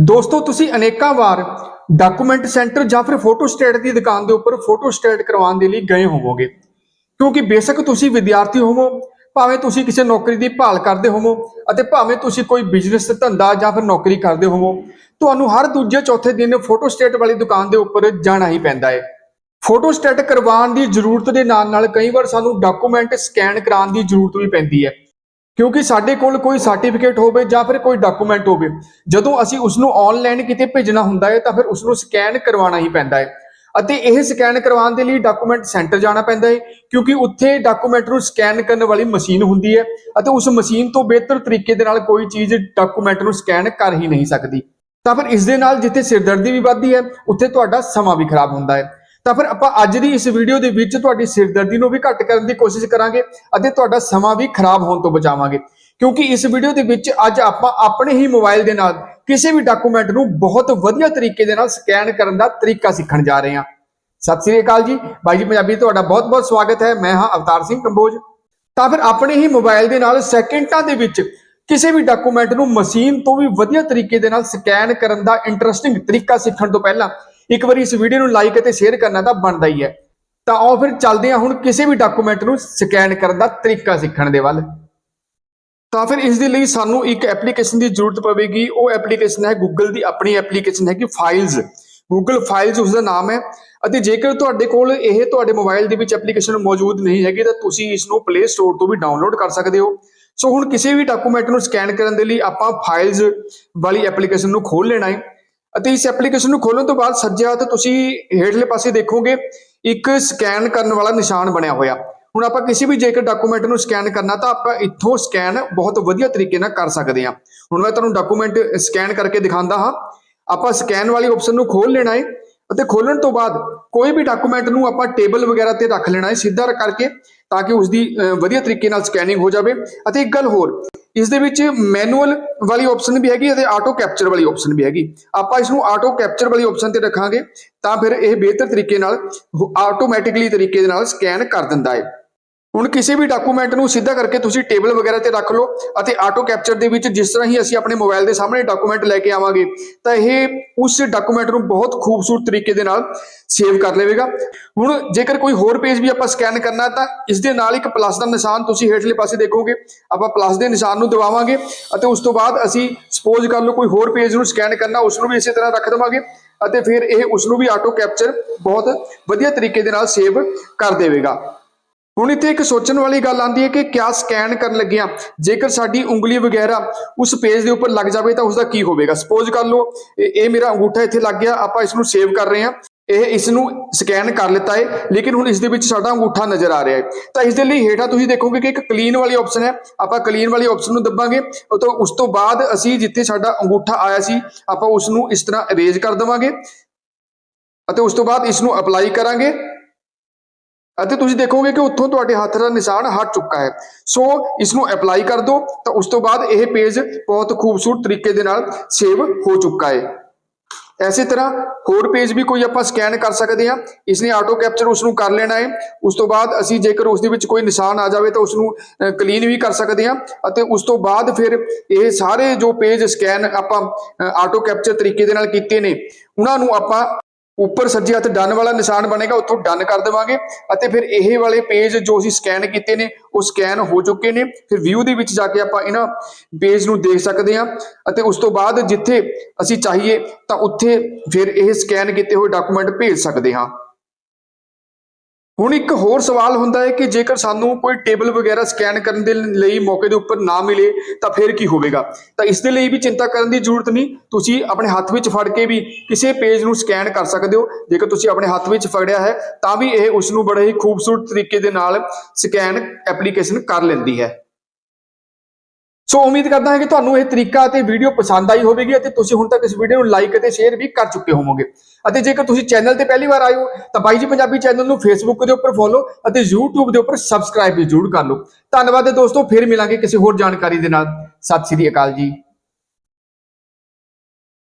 ਦੋਸਤੋ, ਤੁਸੀਂ ਅਨੇਕਾਂ ਵਾਰ ਡਾਕੂਮੈਂਟ ਸੈਂਟਰ ਜਾਂ ਫਿਰ ਫੋਟੋ ਸਟੇਟ ਦੀ ਦੁਕਾਨ ਦੇ ਉੱਪਰ ਫੋਟੋ ਸਟੇਟ ਕਰਵਾਉਣ ਦੇ ਲਈ ਗਏ ਹੋਵੋਗੇ। ਕਿਉਂਕਿ ਬੇਸ਼ੱਕ ਤੁਸੀਂ ਵਿਦਿਆਰਥੀ ਹੋਵੋ, ਭਾਵੇਂ ਤੁਸੀਂ ਕਿਸੇ ਨੌਕਰੀ ਦੀ ਭਾਲ ਕਰਦੇ ਹੋਵੋ ਅਤੇ ਭਾਵੇਂ ਤੁਸੀਂ ਕੋਈ ਬਿਜ਼ਨਸ ਧੰਦਾ ਜਾਂ ਫਿਰ ਨੌਕਰੀ ਕਰਦੇ ਹੋਵੋ, ਤੁਹਾਨੂੰ ਹਰ ਦੂਜੇ ਚੌਥੇ ਦਿਨ ਫੋਟੋ ਸਟੇਟ ਵਾਲੀ ਦੁਕਾਨ ਦੇ ਉੱਪਰ ਜਾਣਾ ਹੀ ਪੈਂਦਾ ਹੈ। ਫੋਟੋ ਸਟੇਟ ਕਰਵਾਉਣ ਦੀ ਜ਼ਰੂਰਤ ਦੇ ਨਾਲ ਨਾਲ ਕਈ ਵਾਰ ਸਾਨੂੰ ਡਾਕੂਮੈਂਟ ਸਕੈਨ ਕਰਾਉਣ ਦੀ ਜ਼ਰੂਰਤ ਵੀ ਪੈਂਦੀ ਹੈ। ਕਿਉਂਕਿ ਸਾਡੇ ਕੋਲ ਕੋਈ ਸਰਟੀਫਿਕੇਟ ਹੋਵੇ ਜਾਂ ਫਿਰ ਕੋਈ ਡਾਕੂਮੈਂਟ ਹੋਵੇ, ਜਦੋਂ ਅਸੀਂ ਉਸ ਨੂੰ ਆਨਲਾਈਨ ਕਿਤੇ ਭੇਜਣਾ ਹੁੰਦਾ ਹੈ ਤਾਂ ਫਿਰ ਉਸ ਨੂੰ ਸਕੈਨ ਕਰਵਾਉਣਾ ਹੀ ਪੈਂਦਾ ਹੈ। ਅਤੇ ਇਹ ਸਕੈਨ ਕਰਵਾਉਣ ਦੇ ਲਈ ਡਾਕੂਮੈਂਟ ਸੈਂਟਰ ਜਾਣਾ ਪੈਂਦਾ ਹੈ, ਕਿਉਂਕਿ ਉੱਥੇ ਡਾਕੂਮੈਂਟ ਨੂੰ ਸਕੈਨ ਕਰਨ ਵਾਲੀ ਮਸ਼ੀਨ ਹੁੰਦੀ ਹੈ ਅਤੇ ਉਸ ਮਸ਼ੀਨ ਤੋਂ ਬਿਹਤਰ ਤਰੀਕੇ ਦੇ ਨਾਲ ਕੋਈ ਚੀਜ਼ ਡਾਕੂਮੈਂਟ ਨੂੰ ਸਕੈਨ ਕਰ ਹੀ ਨਹੀਂ ਸਕਦੀ। ਤਾਂ ਫਿਰ ਇਸ ਦੇ ਨਾਲ ਜਿੱਥੇ ਸਿਰਦਰਦੀ ਵੀ ਵੱਧਦੀ ਹੈ, ਉੱਥੇ ਤੁਹਾਡਾ ਸਮਾਂ ਵੀ ਖਰਾਬ ਹੁੰਦਾ ਹੈ। ਤਾਂ ਫਿਰ ਆਪਾਂ ਅੱਜ ਦੀ ਇਸ ਵੀਡੀਓ ਦੇ ਵਿੱਚ ਤੁਹਾਡੀ ਸਿਰਦਰਦੀ ਨੂੰ ਵੀ ਘੱਟ ਕਰਨ ਦੀ ਕੋਸ਼ਿਸ਼ ਕਰਾਂਗੇ ਅਤੇ ਤੁਹਾਡਾ ਸਮਾਂ ਵੀ ਖਰਾਬ ਹੋਣ ਤੋਂ ਬਚਾਵਾਂਗੇ। ਕਿਉਂਕਿ ਇਸ ਵੀਡੀਓ ਦੇ ਵਿੱਚ ਅੱਜ ਆਪਾਂ ਆਪਣੇ ਹੀ ਮੋਬਾਈਲ ਦੇ ਨਾਲ ਕਿਸੇ ਵੀ ਡਾਕੂਮੈਂਟ ਨੂੰ ਬਹੁਤ ਵਧੀਆ ਤਰੀਕੇ ਦੇ ਨਾਲ ਸਕੈਨ ਕਰਨ ਦਾ ਤਰੀਕਾ ਸਿੱਖਣ ਜਾ ਰਹੇ ਹਾਂ। ਸਤਿ ਸ੍ਰੀ ਅਕਾਲ ਜੀ। ਬਾਈ ਜੀ, ਪੰਜਾਬੀ ਤੁਹਾਡਾ ਬਹੁਤ-ਬਹੁਤ ਸਵਾਗਤ ਹੈ। ਮੈਂ ਹਾਂ ਅਵਤਾਰ ਸਿੰਘ ਕੰਬੋਜ। ਤਾਂ ਫਿਰ ਆਪਣੇ ਹੀ ਮੋਬਾਈਲ ਦੇ ਨਾਲ ਸੈਕਿੰਡਾਂ ਦੇ ਵਿੱਚ ਕਿਸੇ ਵੀ ਡਾਕੂਮੈਂਟ ਨੂੰ ਮਸ਼ੀਨ ਤੋਂ ਵੀ ਵਧੀਆ ਤਰੀਕੇ ਦੇ ਨਾਲ ਸਕੈਨ ਕਰਨ ਦਾ ਇੰਟਰਸਟਿੰਗ ਤਰੀਕਾ ਸਿੱਖਣ ਤੋਂ ਪਹਿਲਾਂ ਇੱਕ ਵਾਰੀ ਇਸ ਵੀਡੀਓ ਨੂੰ ਲਾਈਕ ਅਤੇ ਸ਼ੇਅਰ ਕਰਨਾ ਤਾਂ ਬਣਦਾ ਹੀ ਹੈ। ਤਾਂ ਆਓ ਫਿਰ ਚੱਲਦੇ ਹਾਂ ਹੁਣ ਕਿਸੇ ਵੀ ਡਾਕੂਮੈਂਟ ਨੂੰ ਸਕੈਨ ਕਰਨ ਦਾ ਤਰੀਕਾ ਸਿੱਖਣ ਦੇ ਵੱਲ। ਤਾਂ ਫਿਰ ਇਸ ਦੇ ਲਈ ਸਾਨੂੰ ਇੱਕ ਐਪਲੀਕੇਸ਼ਨ ਦੀ ਜ਼ਰੂਰਤ ਪਵੇਗੀ। ਉਹ ਐਪਲੀਕੇਸ਼ਨ ਹੈ Google ਦੀ, ਆਪਣੀ ਐਪਲੀਕੇਸ਼ਨ ਹੈ ਕਿ ਫਾਈਲਸ Google ਫਾਈਲਸ ਉਸ ਦਾ ਨਾਮ ਹੈ। ਅਤੇ ਜੇਕਰ ਤੁਹਾਡੇ ਕੋਲ ਇਹ ਤੁਹਾਡੇ ਮੋਬਾਈਲ ਦੇ ਵਿੱਚ ਐਪਲੀਕੇਸ਼ਨ ਮੌਜੂਦ ਨਹੀਂ ਹੈਗੀ, ਤਾਂ ਤੁਸੀਂ ਇਸ ਨੂੰ ਪਲੇ ਸਟੋਰ ਤੋਂ ਵੀ ਡਾਊਨਲੋਡ ਕਰ ਸਕਦੇ ਹੋ। ਸੋ ਹੁਣ ਕਿਸੇ ਵੀ ਡਾਕੂਮੈਂਟ ਨੂੰ ਸਕੈਨ ਕਰਨ ਦੇ ਲਈ ਆਪਾਂ ਫਾਈਲਸ ਵਾਲੀ ਐਪਲੀਕੇਸ਼ਨ ਨੂੰ ਖੋਲ ਲੈਣਾ ਹੈ। ਅਤੇ ਇਸ ਐਪਲੀਕੇਸ਼ਨ ਨੂੰ ਖੋਲਣ ਤੋਂ ਬਾਅਦ ਸੱਜੇ ਹੱਥ ਤੁਸੀਂ ਹੇਠਲੇ ਪਾਸੇ ਦੇਖੋਗੇ, ਇੱਕ ਸਕੈਨ ਕਰਨ ਵਾਲਾ ਨਿਸ਼ਾਨ ਬਣਿਆ ਹੋਇਆ। ਹੁਣ ਆਪਾਂ ਕਿਸੇ ਵੀ ਜੇਕਰ ਡਾਕੂਮੈਂਟ ਨੂੰ ਸਕੈਨ ਕਰਨਾ ਤਾਂ ਆਪਾਂ ਇੱਥੋਂ ਸਕੈਨ ਬਹੁਤ ਵਧੀਆ ਤਰੀਕੇ ਨਾਲ ਕਰ ਸਕਦੇ ਹਾਂ। ਹੁਣ ਮੈਂ ਤੁਹਾਨੂੰ ਡਾਕੂਮੈਂਟ ਸਕੈਨ ਕਰਕੇ ਦਿਖਾਉਂਦਾ ਹਾਂ। ਆਪਾਂ ਸਕੈਨ ਵਾਲੀ ਆਪਸ਼ਨ ਨੂੰ ਖੋਲ ਲੈਣਾ ਹੈ ਅਤੇ ਖੋਲਣ ਤੋਂ ਬਾਅਦ ਕੋਈ ਵੀ ਡਾਕੂਮੈਂਟ ਨੂੰ ਆਪਾਂ ਟੇਬਲ ਵਗੈਰਾ ਤੇ ਰੱਖ ਲੈਣਾ ਹੈ ਸਿੱਧਾ ਕਰਕੇ, ਤਾਂ ਕਿ ਉਸ ਦੀ ਵਧੀਆ ਤਰੀਕੇ ਨਾਲ ਸਕੈਨਿੰਗ ਹੋ ਜਾਵੇ। ਅਤੇ ਇੱਕ ਗੱਲ ਹੋਰ ਇਸ ਦੇ ਵਿੱਚ ਮੈਨੂਅਲ ਵਾਲੀ ਆਪਸ਼ਨ ਵੀ ਹੈਗੀ ਅਤੇ ਆਟੋ ਕੈਪਚਰ ਵਾਲੀ ਆਪਸ਼ਨ ਵੀ ਹੈਗੀ। ਆਪਾਂ ਇਸ ਨੂੰ ਆਟੋ ਕੈਪਚਰ ਵਾਲੀ ਆਪਸ਼ਨ ਤੇ ਰੱਖਾਂਗੇ, ਤਾਂ ਫਿਰ ਇਹ ਬਿਹਤਰ ਤਰੀਕੇ ਨਾਲ ਆਟੋਮੈਟਿਕਲੀ ਤਰੀਕੇ ਦੇ ਨਾਲ ਸਕੈਨ ਕਰ ਦਿੰਦਾ ਹੈ। ਹੁਣ ਕਿਸੇ ਵੀ ਡਾਕੂਮੈਂਟ ਨੂੰ ਸਿੱਧਾ ਕਰਕੇ ਤੁਸੀਂ ਟੇਬਲ ਵਗੈਰਾ ਤੇ ਰੱਖ ਲਓ ਅਤੇ ਆਟੋ ਕੈਪਚਰ ਦੇ ਵਿੱਚ ਜਿਸ ਤਰ੍ਹਾਂ ਹੀ ਅਸੀਂ ਆਪਣੇ ਮੋਬਾਈਲ ਦੇ ਸਾਹਮਣੇ ਡਾਕੂਮੈਂਟ ਲੈ ਕੇ ਆਵਾਂਗੇ, ਤਾਂ ਇਹ ਉਸ ਡਾਕੂਮੈਂਟ ਨੂੰ ਬਹੁਤ ਖੂਬਸੂਰਤ ਤਰੀਕੇ ਦੇ ਨਾਲ ਸੇਵ ਕਰ ਲਵੇਗਾ। ਹੁਣ ਜੇਕਰ ਕੋਈ ਹੋਰ ਪੇਜ ਵੀ ਆਪਾਂ ਸਕੈਨ ਕਰਨਾ ਤਾਂ ਇਸ ਦੇ ਨਾਲ ਇੱਕ ਪਲੱਸ ਦਾ ਨਿਸ਼ਾਨ ਤੁਸੀਂ ਹੇਠਲੇ ਪਾਸੇ ਦੇਖੋਗੇ। ਆਪਾਂ ਪਲੱਸ ਦੇ ਨਿਸ਼ਾਨ ਨੂੰ ਦਬਾਵਾਂਗੇ ਅਤੇ ਉਸ ਤੋਂ ਬਾਅਦ ਅਸੀਂ ਸਪੋਜ਼ ਕਰ ਲਓ ਕੋਈ ਹੋਰ ਪੇਜ ਨੂੰ ਸਕੈਨ ਕਰਨਾ, ਉਸ ਨੂੰ ਵੀ ਇਸੇ ਤਰ੍ਹਾਂ ਰੱਖ ਦੇਵਾਂਗੇ ਅਤੇ ਫਿਰ ਇਹ ਉਸ ਨੂੰ ਵੀ ਆਟੋ ਕੈਪਚਰ ਬਹੁਤ ਵਧੀਆ ਤਰੀਕੇ ਦੇ ਨਾਲ ਸੇਵ ਕਰ ਦੇਵੇਗਾ। ਹੁਣ ਇੱਥੇ ਇੱਕ ਸੋਚਣ ਵਾਲੀ ਗੱਲ ਆਉਂਦੀ ਹੈ ਕਿ ਕਿਆ ਸਕੈਨ ਕਰਨ ਲੱਗਿਆ ਜੇਕਰ ਸਾਡੀ ਉਂਗਲੀ ਵਗੈਰਾ ਉਸ ਪੇਜ ਦੇ ਉੱਪਰ ਲੱਗ ਜਾਵੇ ਤਾਂ ਉਸ ਦਾ ਕੀ ਹੋਵੇਗਾ? ਸਪੋਜ਼ ਕਰ ਲਓ, ਇਹ ਮੇਰਾ ਅੰਗੂਠਾ ਇੱਥੇ ਲੱਗ ਗਿਆ, ਆਪਾਂ ਇਸ ਨੂੰ ਸੇਵ ਕਰ ਰਹੇ ਹਾਂ। ਇਹ ਇਸ ਨੂੰ ਸਕੈਨ ਕਰ ਲਿੱਤਾ ਹੈ, ਲੇਕਿਨ ਹੁਣ ਇਸ ਦੇ ਵਿੱਚ ਸਾਡਾ ਅੰਗੂਠਾ ਨਜ਼ਰ ਆ ਰਿਹਾ ਹੈ। ਤਾਂ ਇਸ ਦੇ ਲਈ ਹੇਠਾਂ ਤੁਸੀਂ ਦੇਖੋਗੇ ਕਿ ਇੱਕ ਕਲੀਨ ਵਾਲੀ ਆਪਸ਼ਨ ਹੈ। ਆਪਾਂ ਕਲੀਨ ਵਾਲੀ ਆਪਸ਼ਨ ਨੂੰ ਦੱਬਾਂਗੇ ਤਾਂ ਉਸ ਤੋਂ ਬਾਅਦ ਅਸੀਂ ਜਿੱਥੇ ਸਾਡਾ ਅੰਗੂਠਾ ਆਇਆ ਸੀ, ਆਪਾਂ ਉਸ ਨੂੰ ਇਸ ਤਰ੍ਹਾਂ ਅਰੇਂਜ ਕਰ ਦੇਵਾਂਗੇ। ਅਤੇ ਉਸ ਤੋਂ ਬਾਅਦ ਇਸ ਨੂੰ ਅਪਲਾਈ ਕਰਾਂਗੇ। ਅਤੇ ਤੁਸੀਂ ਦੇਖੋਗੇ ਕਿ ਉੱਥੋਂ ਤੁਹਾਡੇ ਹੱਥ ਦਾ ਨਿਸ਼ਾਨ ਹਟ ਚੁੱਕਾ ਹੈ। ਸੋ ਇਸ ਨੂੰ ਅਪਲਾਈ ਕਰ ਦਿਓ, ਤਾਂ ਉਸ ਤੋਂ ਬਾਅਦ ਇਹ ਪੇਜ ਬਹੁਤ ਖੂਬਸੂਰਤ ਤਰੀਕੇ ਦੇ ਨਾਲ ਸੇਵ ਹੋ ਚੁੱਕਾ ਹੈ। ਐਸੇ ਤਰ੍ਹਾਂ ਹੋਰ ਪੇਜ ਵੀ ਕੋਈ ਆਪਾਂ ਸਕੈਨ ਕਰ ਸਕਦੇ ਹਾਂ। ਇਸ ਲਈ ਆਟੋ ਕੈਪਚਰ ਉਸ ਨੂੰ ਕਰ ਲੈਣਾ ਹੈ। ਉਸ ਤੋਂ ਬਾਅਦ ਅਸੀਂ ਜੇਕਰ ਉਸ ਦੇ ਵਿੱਚ ਕੋਈ ਨਿਸ਼ਾਨ ਆ ਜਾਵੇ ਤਾਂ ਉਸ ਨੂੰ ਕਲੀਨ ਵੀ ਕਰ ਸਕਦੇ ਹਾਂ। ਅਤੇ ਉਸ ਤੋਂ ਬਾਅਦ ਫਿਰ ਇਹ ਸਾਰੇ ਜੋ ਪੇਜ ਸਕੈਨ ਆਪਾਂ ਆਟੋ ਕੈਪਚਰ ਤਰੀਕੇ ਦੇ ਨਾਲ ਕੀਤੇ ਨੇ, ਉਹਨਾਂ ਨੂੰ ਆਪਾਂ ਉੱਪਰ ਸੱਜੇ ਹੱਥ ਡਨ ਵਾਲਾ ਨਿਸ਼ਾਨ ਬਣੇਗਾ, ਉੱਥੋਂ ਡਨ ਕਰ ਦੇਵਾਂਗੇ ਅਤੇ ਫਿਰ ਇਹ ਵਾਲੇ ਪੇਜ ਜੋ ਅਸੀਂ ਸਕੈਨ ਕੀਤੇ ਨੇ, ਉਹ ਸਕੈਨ ਹੋ ਚੁੱਕੇ ਨੇ। ਫਿਰ ਵਿਊ ਦੇ ਵਿੱਚ ਜਾ ਕੇ ਆਪਾਂ ਇਹਨਾਂ ਪੇਜ ਨੂੰ ਦੇਖ ਸਕਦੇ ਹਾਂ ਅਤੇ ਉਸ ਤੋਂ ਬਾਅਦ ਜਿੱਥੇ ਅਸੀਂ ਚਾਹੀਏ ਤਾਂ ਉੱਥੇ ਫਿਰ ਇਹ ਸਕੈਨ ਕੀਤੇ ਹੋਏ ਡਾਕੂਮੈਂਟ ਭੇਜ ਸਕਦੇ ਹਾਂ। ਹੁਣ ਇੱਕ ਹੋਰ ਸਵਾਲ ਹੁੰਦਾ ਹੈ ਕਿ ਜੇਕਰ ਸਾਨੂੰ ਕੋਈ ਟੇਬਲ ਵਗੈਰਾ ਸਕੈਨ ਕਰਨ ਦੇ ਲਈ ਮੌਕੇ ਦੇ ਉੱਪਰ ਨਾ ਮਿਲੇ, ਤਾਂ ਫਿਰ ਕੀ ਹੋਵੇਗਾ? ਤਾਂ ਇਸ ਦੇ ਲਈ ਵੀ ਚਿੰਤਾ ਕਰਨ ਦੀ ਜ਼ਰੂਰਤ ਨਹੀਂ। ਤੁਸੀਂ ਆਪਣੇ ਹੱਥ ਵਿੱਚ ਫੜ ਕੇ ਵੀ ਕਿਸੇ ਪੇਜ ਨੂੰ ਸਕੈਨ ਕਰ ਸਕਦੇ ਹੋ। ਜੇਕਰ ਤੁਸੀਂ ਆਪਣੇ ਹੱਥ ਵਿੱਚ ਫੜਿਆ ਹੈ, ਤਾਂ ਵੀ ਇਹ ਉਸ ਨੂੰ ਬੜੇ ਹੀ ਖੂਬਸੂਰਤ ਤਰੀਕੇ ਦੇ ਨਾਲ ਸਕੈਨ ਐਪਲੀਕੇਸ਼ਨ ਕਰ ਲੈਂਦੀ ਹੈ। ਸੋ ਉਮੀਦ ਕਰਦਾ ਹਾਂ ਕਿ ਤੁਹਾਨੂੰ ਇਹ ਤਰੀਕਾ ਅਤੇ ਵੀਡੀਓ ਪਸੰਦ ਆਈ ਹੋਵੇਗੀ ਅਤੇ ਤੁਸੀਂ ਹੁਣ ਤੱਕ ਇਸ ਵੀਡੀਓ ਨੂੰ ਲਾਈਕ ਅਤੇ ਸ਼ੇਅਰ ਵੀ ਕਰ ਚੁੱਕੇ ਹੋਵੋਗੇ। ਅਤੇ ਜੇਕਰ ਤੁਸੀਂ ਚੈਨਲ ਤੇ ਪਹਿਲੀ ਵਾਰ ਆਏ ਹੋ, ਤਾਂ ਬਾਈ ਜੀ ਪੰਜਾਬੀ ਚੈਨਲ ਨੂੰ ਫੇਸਬੁੱਕ ਦੇ ਉੱਪਰ ਫੋਲੋ ਅਤੇ YouTube ਦੇ ਉੱਪਰ ਸਬਸਕ੍ਰਾਈਬ ਵੀ ਜ਼ਰੂਰ ਕਰ ਲਓ। ਧੰਨਵਾਦ ਦੋਸਤੋ, ਫਿਰ ਮਿਲਾਂਗੇ ਕਿਸੇ ਹੋਰ ਜਾਣਕਾਰੀ ਦੇ ਨਾਲ। ਸਤਿ ਸ੍ਰੀ ਅਕਾਲ ਜੀ।